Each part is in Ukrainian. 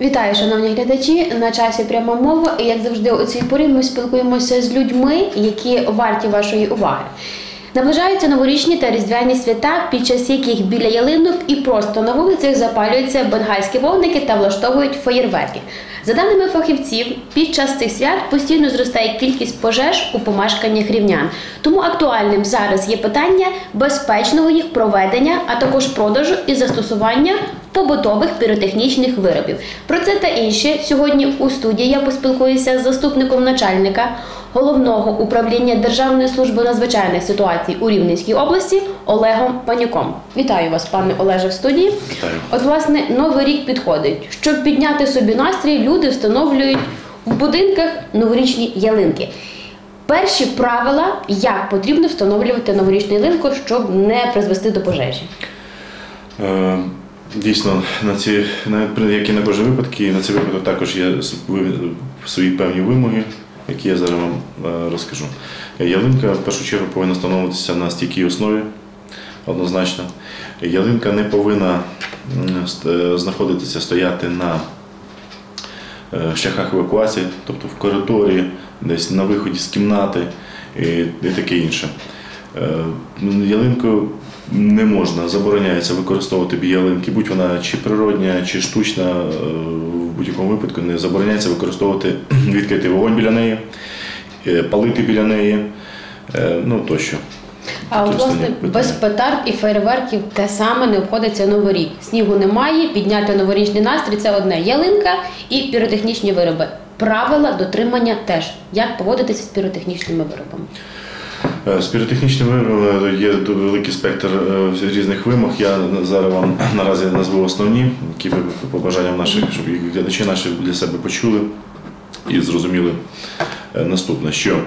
Вітаю, шановні глядачі. На часі пряма мова. І як завжди, у цій порі ми спілкуємося з людьми, які варті вашої уваги. Наближаються новорічні та різдвяні свята, під час яких біля ялинок і просто на вулицях запалюються бенгальські вогники та влаштовують феєрверки. За даними фахівців, під час цих свят постійно зростає кількість пожеж у помешканнях рівнян. Тому актуальним зараз є питання безпечного їх проведення, а також продажу і застосування побутових піротехнічних виробів. Про це та інше сьогодні у студії я поспілкуюся з заступником начальника головного управління Державної служби надзвичайних ситуацій у Рівненській області Олегом Панюком. Вітаю вас, пане Олеже, в студії. Вітаю. От, власне, новий рік підходить. Щоб підняти собі настрій, люди встановлюють в будинках новорічні ялинки. Перші правила, як потрібно встановлювати новорічну ялинку, щоб не призвести до пожежі. Е, Дійсно, на ці, на, як і на кожен випадок, і на цей випадок також є свої певні вимоги, які я зараз вам е, розкажу. Ялинка в першу чергу повинна встановлюватися на стійкій основі, однозначно. Ялинка не повинна е, знаходитися, стояти на е, шляхах евакуації, тобто в коридорі, десь на виході з кімнати і, таке інше. Ялинку не можна, забороняється використовувати біля ялинки, будь вона чи природня, чи штучна, е, в будь-якому випадку не забороняється використовувати відкритий вогонь біля неї, е, палити біля неї, е, ну тощо. А от, Тобто власне, без петард і фейерверків те саме не обходиться новий рік. Снігу немає, підняти новорічний настрій це одне ялинка і піротехнічні вироби. Правила дотримання теж. Як поводитися з піротехнічними виробами? Е, З піротехнічними виробами є великий спектр е, різних вимог. Я зараз вам наразі назву основні, які по бажанням наших, щоб глядачі наші для себе почули і зрозуміли е, наступне, що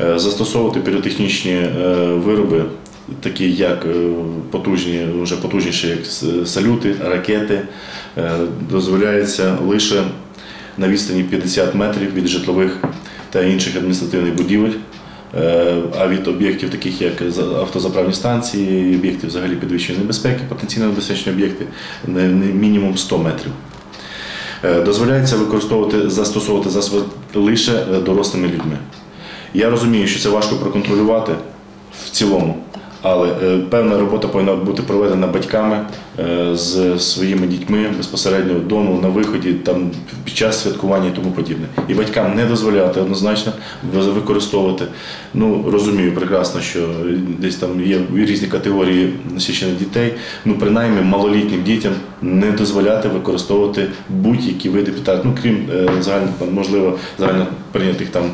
е, застосовувати піротехнічні е, вироби, такі як е, потужні, вже потужніші, як салюти, ракети, е, дозволяється лише на відстані 50 метрів від житлових та інших адміністративних будівель. Е, А від об'єктів, таких як автозаправні станції, об'єктів взагалі підвищеної безпеки, потенційно небезпечні об'єкти, мінімум 100 метрів. Е, Дозволяється використовувати, застосовувати засоби лише е, дорослими людьми. Я розумію, що це важко проконтролювати в цілому, але е, певна робота повинна бути проведена батьками е, з своїми дітьми безпосередньо вдома, на виході, там під час святкування і тому подібне. І батькам не дозволяти однозначно використовувати. Ну розумію прекрасно, що десь там є різні категорії насичених дітей. Ну принаймні малолітнім дітям не дозволяти використовувати будь-які види петард, ну крім е, загально можливо загально прийнятих там.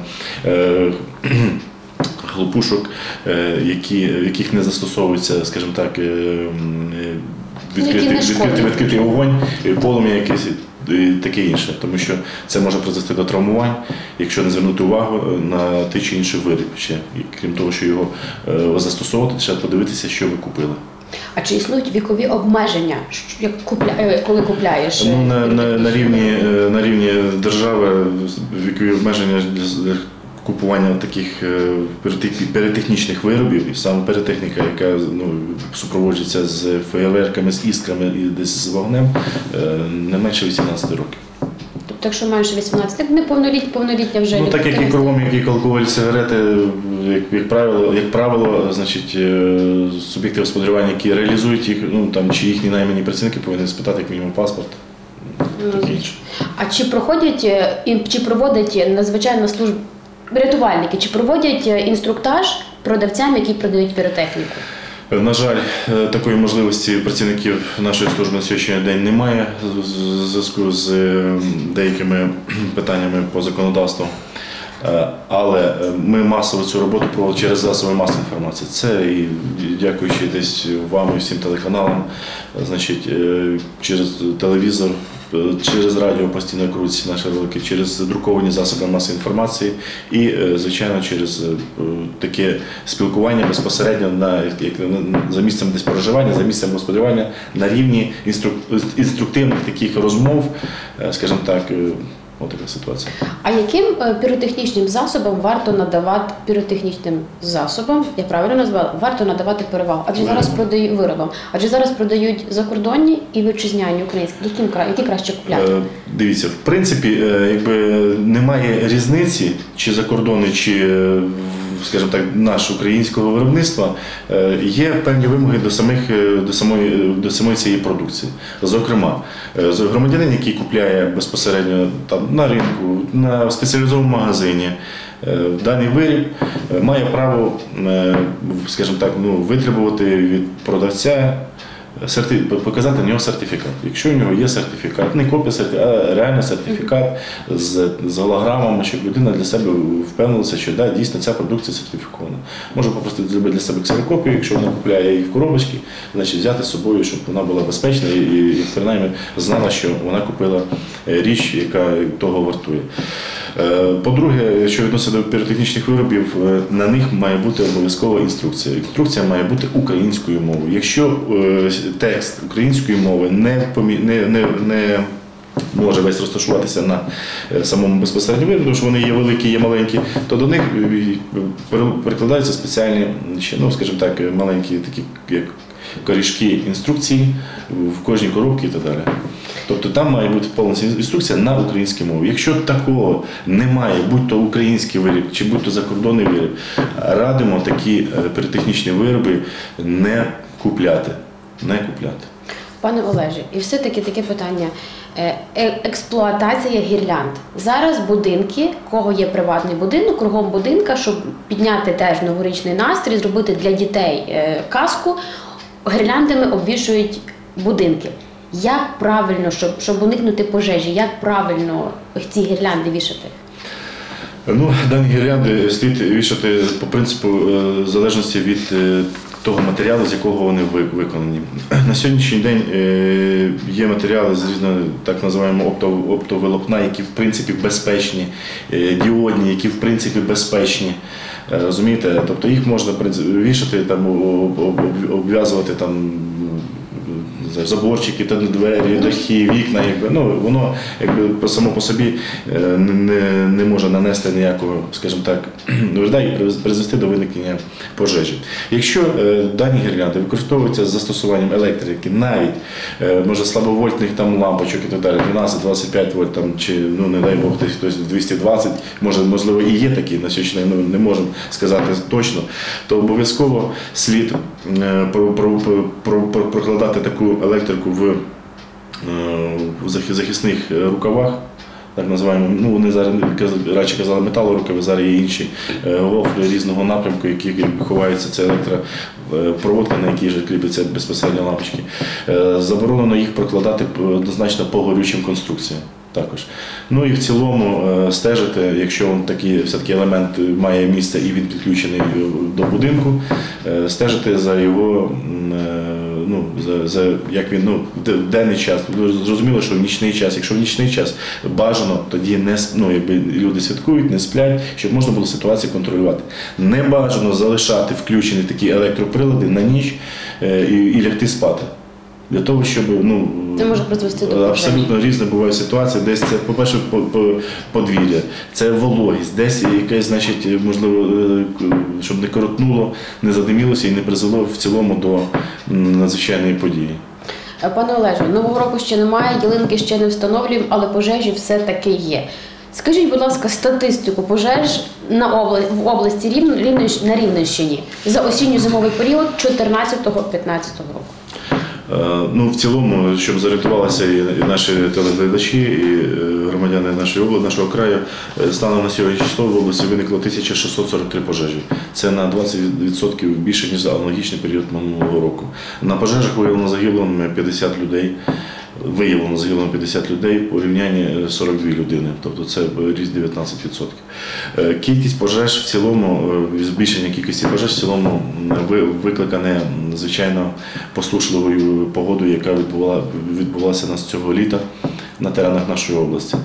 Хлопушок, е, які, в яких не застосовується, скажімо так, е, відкритий, відкритий, відкритий вогонь, полум'я якесь і таке інше, тому що це може призвести до травмувань, якщо не звернути увагу е, на той чи інший виріб ще. І крім того, що його застосовувати, треба подивитися, що ви купили. А чи існують вікові обмеження, як купля... коли купляєш? Ну, на, на, на, рівні, на рівні держави вікові обмеження для купування таких е, піротехнічних виробів, і саме піротехніка, яка ну, супроводжується з феєрверками, з іскрами і десь з вогнем, е, не менше 18 років. Тобто, якщо менше 18, як неповнолітня, повнолітня вже Ну, так як і кругом, як і алкоголь, сигарети, як, як правило, як правило, значить, е, суб'єкти господарювання, які реалізують їх, ну там чи їхні наймані працівники повинні спитати як мінімум паспорт. Таке. А чи проходять і чи проводять надзвичайна служба рятувальники, чи проводять е, інструктаж продавцям, які продають піротехніку? На жаль, е, такої можливості працівників нашої служби на сьогоднішній день немає в зв'язку з е, деякими питаннями по законодавству. Е, Але е, ми масово цю роботу проводимо через засоби масової інформації. Це і дякуючи десь вам і всім телеканалам, е, значить, через телевізор, через радіо постійно крутяться наші ролики, через друковані засоби масової інформації і, звичайно, через таке спілкування безпосередньо на як за місцем десь проживання, за місцем господарювання на рівні інструк- інструктивних таких розмов, скажімо так. Е, така ситуація. А яким е, піротехнічним засобам варто надавати піротехнічним засобам, я правильно назвала, варто надавати перевагу? Адже зараз продають виробам, адже зараз продають закордонні і вітчизняні українські. Яким які краще купляти? Е, Дивіться, в принципі, е, якби немає різниці, чи за кордони, чи, е, в- скажімо так, наш українського виробництва, Е, є певні вимоги до самих е, до самої е, до самої цієї продукції. Зокрема, громадянин, який купляє безпосередньо там на ринку, на спеціалізованому магазині. Даний виріб має право, скажімо так, ну, витребувати від продавця. Показати на нього сертифікат. Якщо у нього є сертифікат, не копія сертифікат, а реально сертифікат з, з голограмами, щоб людина для себе впевнилася, що да, дійсно ця продукція сертифікована. Може попросити зробити для себе ксерокопію, якщо вона купляє її в коробочці, значить взяти з собою, щоб вона була безпечна і, і, принаймні знала, що вона купила річ, яка того вартує. Е, По-друге, що відноситься до піротехнічних виробів, е, на них має бути обов'язкова інструкція. Інструкція має бути українською мовою. Якщо е, текст української мови не, не, не, не може весь розташуватися на е, самому безпосередньо виробі, тому що вони є великі, є маленькі, то до них е, перекладаються спеціальні, ну, скажімо так, е, маленькі такі як корішки інструкції в кожній коробці і так далі. Тобто там має бути повністю інструкція на українській мові. Якщо такого немає, будь то український виріб чи будь то закордонний виріб, радимо такі е, піротехнічні вироби не купляти. Не купляти. Пане Олеже, і все-таки таке питання. Е, е- Експлуатація гірлянд. Зараз будинки, кого є приватний будинок, кругом будинка, щоб підняти теж новорічний настрій, зробити для дітей казку, гірляндами обвішують будинки. Як правильно, щоб, щоб уникнути пожежі, як правильно ці гірлянди вішати? Ну, дані гірлянди слід вішати по принципу е, залежності від е, того матеріалу, з якого вони виконані. На сьогоднішній день е, є матеріали з різного так називаємо опто- оптовилокна, які в принципі безпечні, діодні, які в принципі безпечні. Розумієте? Тобто їх можна вішати, там, об- об- об- обв'язувати там заборчики, та двері, дахи, вікна, якби ну воно якби само по собі е, не, не може нанести ніякого, скажімо так, вреда і призвести до виникнення пожежі. Якщо е, дані гірлянди використовуються з застосуванням електрики, навіть е, може слабовольтних там лампочок і так далі, 12-25 вольт там чи ну не дай Бог хтось хтось 220, може можливо і є такі на сьогоднішній день, ну не можемо сказати точно, то обов'язково слід про- про- про- про- прокладати таку електрику в, е, захисних е, рукавах. Так називаємо, ну вони зараз радше казали металорукави, зараз є інші е, гофри різного напрямку, які ховаються. Це електропроводка, на якій вже кріпляться безпосередньо лампочки. Е, Заборонено їх прокладати однозначно по горючим конструкціям. Також. Ну і в цілому е, стежити, якщо такий все-таки елемент має місце і він підключений е, до будинку, е, стежити за його е, ну, за, за як він ну, денний час. Зрозуміло, що в нічний час. Якщо в нічний час бажано, тоді не ну, якби люди святкують, не сплять, щоб можна було ситуацію контролювати. Не бажано залишати включені такі електроприлади на ніч е, і, і лягти спати. Для того, щоб ну Це може призвести до абсолютно різна буває ситуація. Десь це, по-перше, по- по- подвір'я, це вологість, десь якесь, значить, можливо, е, щоб не коротнуло, не задимілося і не призвело в цілому до надзвичайної події. Е, Пане Олеже, нового року ще немає, ялинки ще не встановлюємо, але пожежі все-таки є. Скажіть, будь ласка, статистику пожеж на обла... в області Рівно... На Рівненщині за осінньо-зимовий період 14-15 року. Е, Ну, в цілому, щоб зорієнтувалися і наші телеглядачі, і е, громадяни нашої області, нашого краю, е, станом на сьогодні число в області виникло 1643 пожежі. Це на 20% більше, ніж за аналогічний період минулого року. На пожежах виявлено загиблими 50 людей. Виявлено загинуло 50 людей, порівнянні е, 42 людини, тобто це е, ріст 19%. Е, Кількість пожеж в цілому, е, збільшення кількості пожеж в цілому викликане звичайно послушливою погодою, яка відбувалася нас цього літа на теренах нашої області.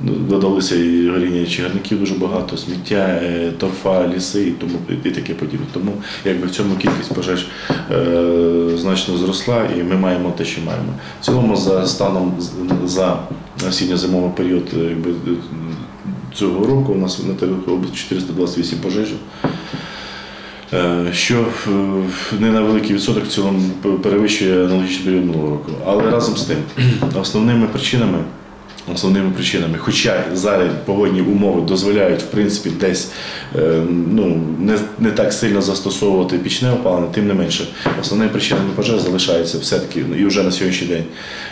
Додалося і горіння чагарників дуже багато, сміття, е, торфа, ліси і тому і таке подібне. Тому якби в цьому кількість пожеж е, значно зросла, і ми маємо те, що маємо. В цілому за станом за осінньо-зимовий період е, якби, е, цього року. У нас на території області 428 пожеж. Що не на великий відсоток в цілому перевищує аналогічний період минулого року. Але разом з тим, основними причинами, основними причинами, хоча зараз погодні умови дозволяють в принципі десь е, ну, не, не так сильно застосовувати пічне опалення, тим не менше, основними причинами пожеж залишаються все-таки ну, і вже на сьогоднішній день.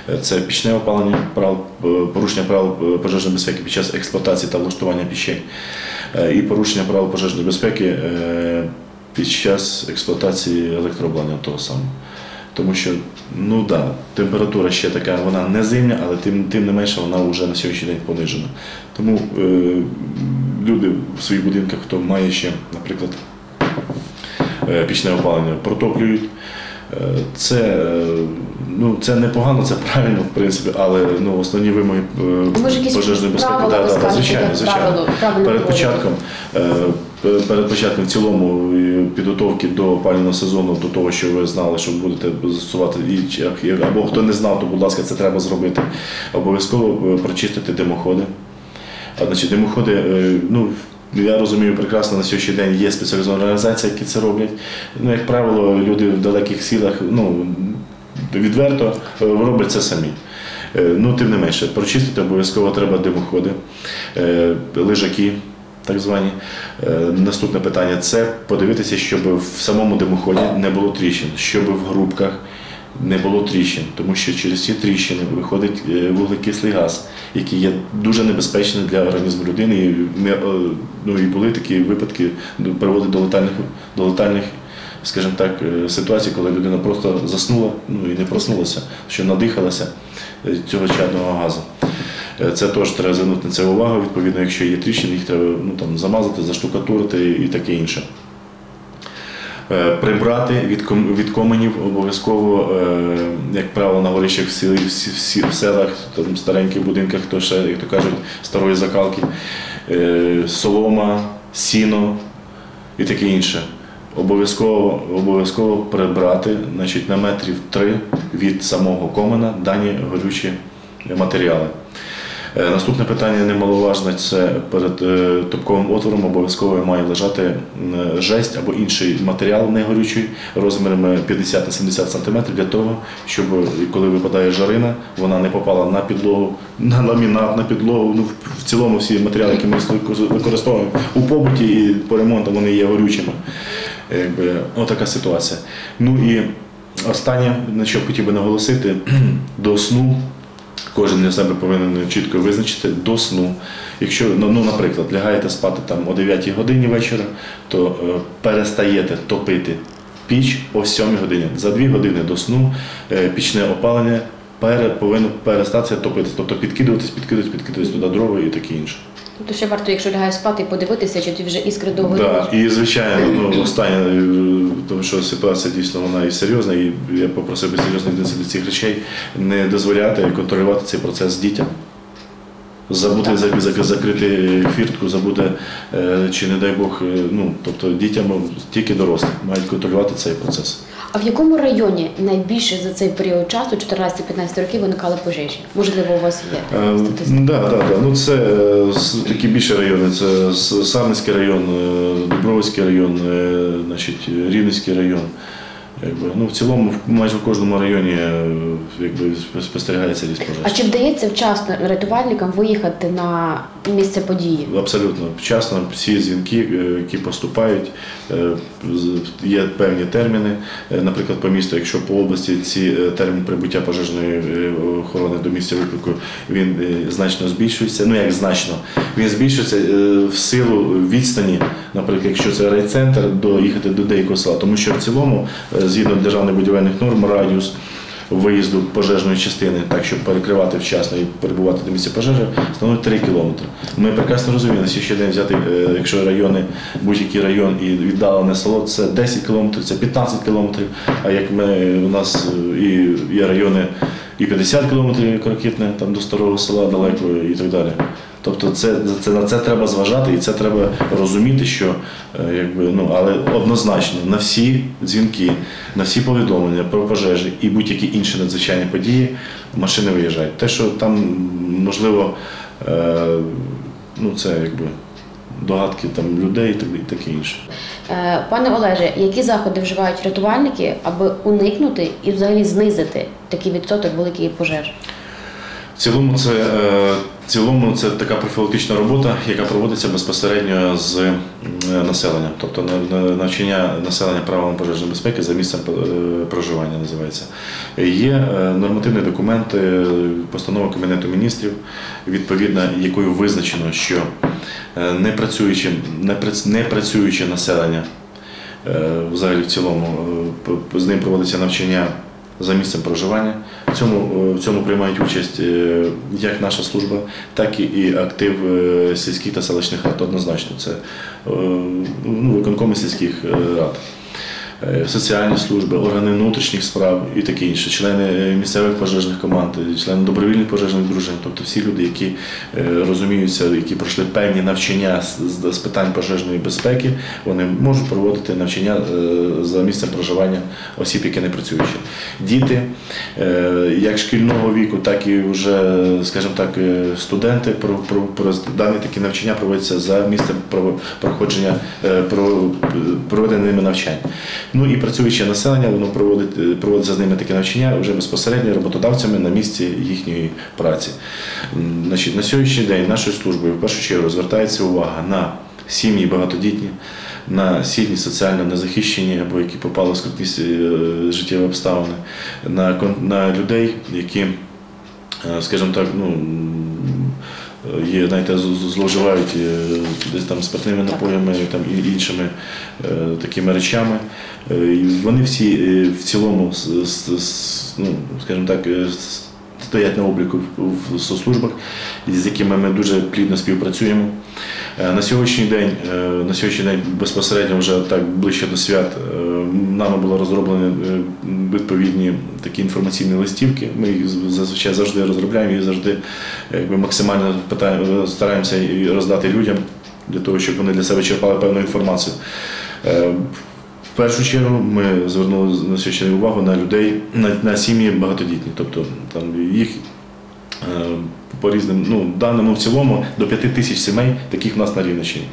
Е, Це пічне опалення, прав, е, порушення правил пожежної безпеки під час експлуатації та влаштування пічей і порушення правил пожежної безпеки під час експлуатації електрообладнання того самого. Тому що, ну да, температура ще така, вона не зимня, але тим, тим не менше вона вже на сьогоднішній день понижена. Тому е, люди в своїх будинках, хто має ще, наприклад, е, пічне опалення, протоплюють. Е, Це, е, ну, це непогано, це правильно, в принципі, але ну, основні вимоги е, пожежної безпеки, да, да, звичайно, звичайно. правило- правильно Перед початком, е, перед початком в цілому підготовки до опалювального сезону, до того, що ви знали, що будете застосувати, як- або хто не знав, то будь ласка, це треба зробити. Обов'язково е, прочистити димоходи. Значить, димоходи, е, ну, я розумію прекрасно, на сьогоднішній день є спеціалізована організація, які це роблять. Ну, як правило, люди в далеких сілах, ну, відверто е, роблять це самі. Ну, тим не менше, прочистити обов'язково треба димоходи, лежаки, так звані. Е, Наступне питання це подивитися, щоб в самому димоході не було тріщин, щоб в грубках не було тріщин, тому що через ці тріщини виходить е, вуглекислий газ, який є дуже небезпечний для організму людини. І, ми, е, ну, і були такі випадки, ну, приводить до летальних, до летальних скажімо так, ситуацій, коли людина просто заснула ну, і не проснулася, що надихалася цього чадного газу. Е, Це теж треба звернути на це увагу. Відповідно, якщо є тріщини, їх треба ну, там, замазати, заштукатурити і таке інше. Е, Прибрати від, ком- від коменів обов'язково, е, як правило, на горищах в, селі, в, селах, там, стареньких будинках, то ще, як то кажуть, старої закалки, солома, сіно і таке інше. Обов'язково, обов'язково прибрати значить, на метрів три від самого комена дані горючі матеріали. Е, Наступне питання немаловажне це перед е, топковим отвором обов'язково має лежати жесть або інший матеріал негорючий розмірами 50 на 70 см для того, щоб е, коли випадає жарина, вона не попала на підлогу, на ламінат, на підлогу. Ну, в- цілому всі матеріали, які ми використовуємо у побуті і по ремонту, вони є горючими. Якби, отака ситуація. Ну і останнє, на що хотів би наголосити, до сну Кожен для себе повинен чітко визначити до сну. Якщо, ну, ну, наприклад, лягаєте спати там о 9 годині вечора, то е, перестаєте топити піч о 7 годині. За 2 години до сну е, пічне опалення повинно перестатися топити. Тобто підкидуватись, підкидуватись, підкидуватись туди дрова і таке інше. Тобто ще варто, якщо лягаєш спати, подивитися, чи ті вже іскри довго Да, і звичайно, ну останнє, е, тому що ситуація дійсно вона і серйозна, і я попросив би серйозно до цих речей, не дозволяти контролювати цей процес з дітям. Забути закрити фіртку, забути, е, чи не дай Бог, е, ну тобто дітям тільки дорослі мають контролювати цей процес. А в якому районі найбільше за цей період часу, 14-15 років, виникали пожежі? Можливо, у вас є Е, статистика? Да, да, да. Ну це е, такі більші райони. Це С- Сарненський район, е, Дубровицький район, значить, Рівненський район. Якби, ну, в цілому майже в кожному районі якби, спо- спостерігається ріст А чи вдається вчасно рятувальникам виїхати на місце події? Абсолютно вчасно всі дзвінки, е, які поступають, е, є певні терміни. Е, Наприклад, по місту, якщо по області ці термін прибуття пожежної охорони до місця виклику він значно збільшується. Ну як значно, він збільшується в силу відстані, наприклад, якщо це райцентр, до їхати до деякого села, тому що в цілому, згідно державних будівельних норм, радіус виїзду пожежної частини, так щоб перекривати вчасно і перебувати до місця пожежі, становить 3 кілометри. Ми прекрасно розуміємо, на сьогоднішній день взяти, е, якщо райони, будь-який район і віддалене село, це 10 кілометрів, це 15 кілометрів. А як ми у нас е, і є райони і 50 кілометрів як ракетне, там до старого села далеко і так далі. Тобто це, це, на це треба зважати і це треба розуміти, що е, якби, ну, але однозначно на всі дзвінки, на всі повідомлення про пожежі і будь-які інші надзвичайні події машини виїжджають. Те, що там можливо, е, ну це якби догадки там людей і так- і таке інше. Е, Пане Олеже, які заходи вживають рятувальники, аби уникнути і взагалі знизити такий відсоток великих пожеж? В цілому це, е, в цілому це така профілактична робота, яка проводиться безпосередньо з е, населенням, тобто на- на- навчання населення правилам пожежної безпеки за місцем е, проживання називається. Є е, нормативні документи, постанова Кабінету міністрів, відповідно якою визначено, що не працюючи, не прац- не працююче населення взагалі в цілому з ним проводиться навчання за місцем проживання. Цьому, е, в цьому приймають участь е, як наша служба, так і- актив е, сільських та селищних рад. Однозначно, це ну, виконкоми сільських рад. Е, Соціальні служби, органи внутрішніх справ і таке інше, члени е, місцевих пожежних команд, е, члени добровільних пожежних дружин, тобто всі люди, які розуміються, які пройшли певні навчання з, питань пожежної безпеки, вони можуть проводити навчання за місцем проживання осіб, які не працюючі. Діти як шкільного віку, так і вже, скажімо так, студенти про, про, про дані такі навчання проводяться за місцем проходження про, проведення навчань. Ну і працююче населення, воно проводить, е, проводиться з ними такі навчання вже безпосередньо роботодавцями на місці їхньої праці. Значить, на сьогоднішній день нашою службою в першу чергу звертається увага на сім'ї багатодітні, на сім'ї соціально незахищені або які попали в скрутні е, життєві обставини, на, на людей, які, е, скажімо так, ну. Є, знаєте, зловживають е, десь там спиртними напоями там, і іншими е, такими речами. Е, і Вони всі в цілому, ну, скажімо так, стоять на обліку в- соцслужбах, з якими ми дуже плідно співпрацюємо. На сьогоднішній день, на сьогоднішній день безпосередньо вже так ближче до свят нами було розроблені е, відповідні такі інформаційні листівки. Ми їх зазвичай завжди розробляємо і завжди якби, максимально питаємо, стараємося роздати людям для того, щоб вони для себе черпали певну інформацію. Е, В першу чергу ми звернули на увагу на людей, на, на сім'ї багатодітні, тобто там їх е, по різним ну, даним ну, в цілому до 5 тисяч сімей, таких в нас на Рівненщині.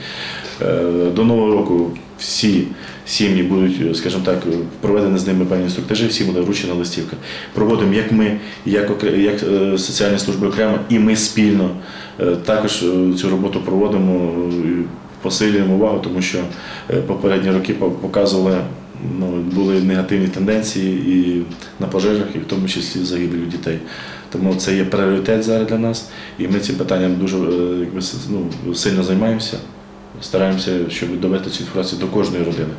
Е, До Нового року всі сім'ї будуть, е, скажімо так, проведені з ними певні інструктажі, всі буде вручена листівка. Проводимо як ми, як, як е, соціальні служби окремо, і ми спільно е, також е, цю роботу проводимо. е, Посилюємо увагу, тому що е, попередні роки показували, ну, були негативні тенденції і на пожежах, і в тому числі загибелю дітей. Тому це є пріоритет зараз для нас, і ми цим питанням дуже е, якби, ну, сильно займаємося. Стараємося, щоб довести цю інформацію до кожної родини.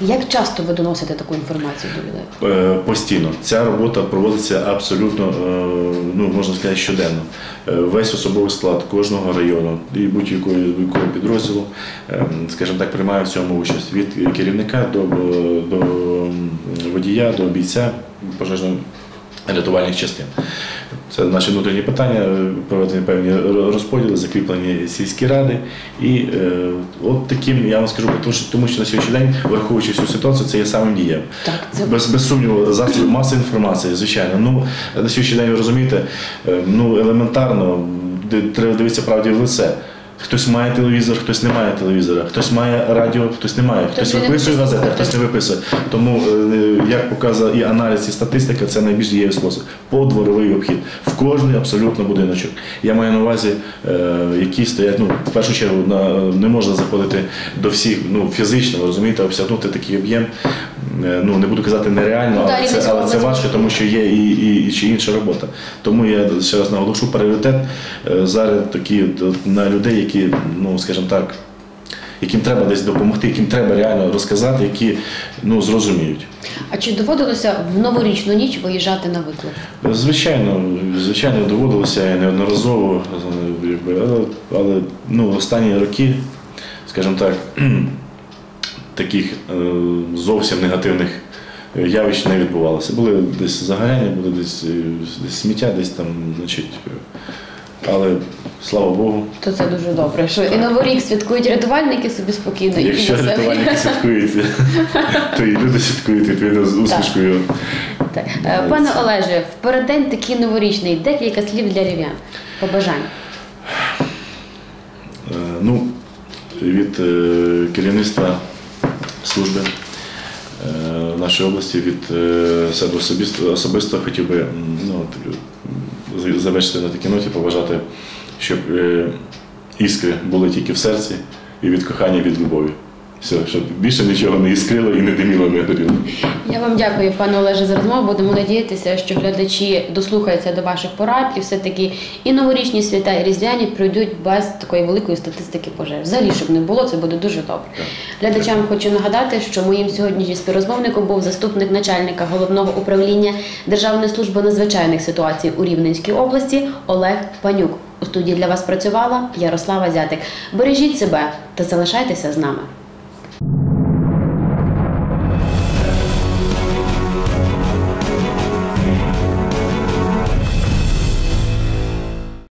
Як часто ви доносите таку інформацію до людей? Е, Постійно ця робота проводиться абсолютно, е, ну можна сказати, щоденно. Е, Весь особовий склад кожного району і будь-якого підрозділу, скажімо так, приймає в цьому участь від керівника до, до водія, до бійця пожежно-рятувальних частин. Це наші внутрішні питання, е, проведені певні розподіли, закріплені сільські ради. І е, от таким я вам скажу, тому що, тому що на сьогоднішній день, враховуючи всю ситуацію, це є самим дієм. Так, це Без, без сумніву, засіб масової інформації, звичайно. Ну, на сьогоднішній день ви розумієте, е, ну елементарно треба дивитися правді в лице. Хтось має телевізор, хтось не має телевізора, хтось має радіо, хтось не має, хтось виписує газети, хтось- не виписує. Тому, е, як показує і аналіз, і статистика, це найбільш дієвий спосіб. Подворовий обхід. В кожний абсолютно будиночок. Я маю на увазі, е, які стоять, ну, в першу чергу, не можна заходити до всіх ну, фізично, розумієте, обсягнути такий об'єм. Е, Ну, не буду казати нереально, Ну, але, це, але це важко, тому що є і, і, і чи інша робота. Тому я ще раз наголошу пріоритет е, зараз такі на людей, які, ну скажімо так, яким треба десь допомогти, яким треба реально розказати, які ну, зрозуміють. а чи доводилося в новорічну ніч виїжджати на виклик? Звичайно, звичайно, доводилося і неодноразово, е, але, але ну, останні роки, скажімо так, таких е, зовсім негативних явищ не відбувалося. Були десь загоряння, були десь, е, десь сміття, десь там, значить, Але слава Богу, То це дуже добре. Що і Новий рік святкують рятувальники собі спокійно, і якщо веселі. рятувальники святкують, то і люди святкують відповідно з усмішкою. Так. Е, Пане Олеже, в переддень такий новорічний, декілька слів для рів'ян. Побажань. Е, Ну, від е, керівництва служби в нашої області, від е, себе особисто, особисто хотів би ну, завершити на такій ноті, побажати, щоб е, іскри були тільки в серці і від кохання, від любові. Все, щоб більше нічого не іскрило і не диміло, не горіло. Я вам дякую, пане Олеже, за розмову. Будемо надіятися, що глядачі дослухаються до ваших порад і все-таки і новорічні свята, і різдвяні пройдуть без такої великої статистики пожеж. Взагалі, щоб не було, це буде дуже добре. Глядачам хочу нагадати, що моїм сьогоднішнім співрозмовником був заступник начальника головного управління Державної служби надзвичайних ситуацій у Рівненській області Олег Панюк. У студії для вас працювала Ярослава Зятик. Бережіть себе та залишайтеся з нами.